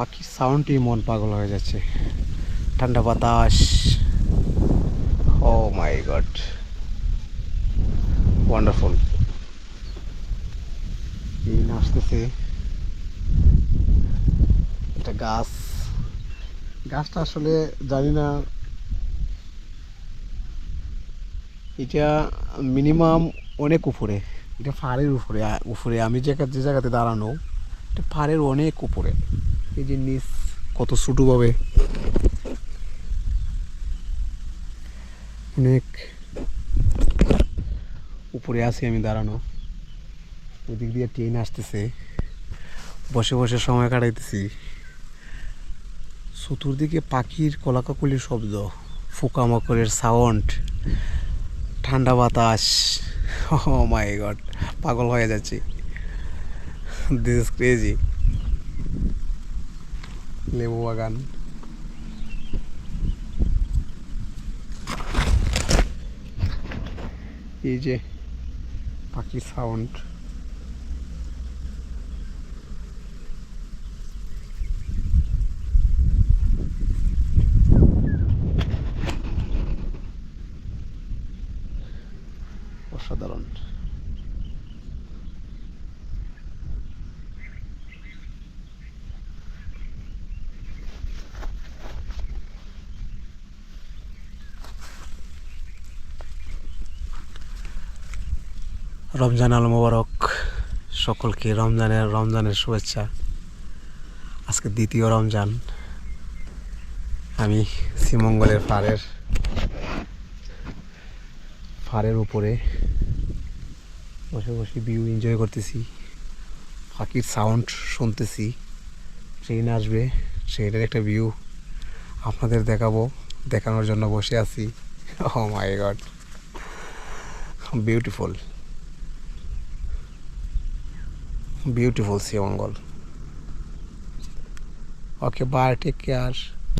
পাখির সাউন্ডই মন পাগল হয়ে যাচ্ছে। ঠান্ডা বাতাস। ও মাই গড ওয়ান্ডারফুল এই আসতেছে একটা গাছ। গাছটা আসলে জানি না। এটা মিনিমাম অনেক উপরে। এটা ফাড়ের উপরে। উপরে। আমি যে যে জায়গাতে দাঁড়ানো, এটা পাহাড়ের অনেক উপরে। এই যে নিচ, কত ছোটোভাবে অনেক উপরে আছি আমি দাঁড়ানো। ওদিক দিয়ে ট্রেন আসতেছে। বসে বসে সময় কাটাইতেছি। চতুর্দিকে পাখির কলাকাকলির শব্দ পোকামাকড়ের সাউন্ড ঠান্ডা বাতাস। ও মাই গড পাগল হয়ে যাচ্ছি। দিস ক্রেজি লেবু বাগান। এই যে পাখির সাউন্ড। অসাধারণ। রমজান আল মোবারক, সকলকে রমজানের রমজানের শুভেচ্ছা। আজকে দ্বিতীয় রমজান। আমি শ্রীমঙ্গলের পাড়ের পাড়ের উপরে বসে বসে ভিউ এনজয় করতেছি। পাখির সাউন্ড শুনতেছি। ট্রেন আসবে ট্রেনের একটা ভিউ আপনাদের দেখাবো, দেখানোর জন্য বসে আছি। ও my God beautiful beautiful Sreemangal okay biotech care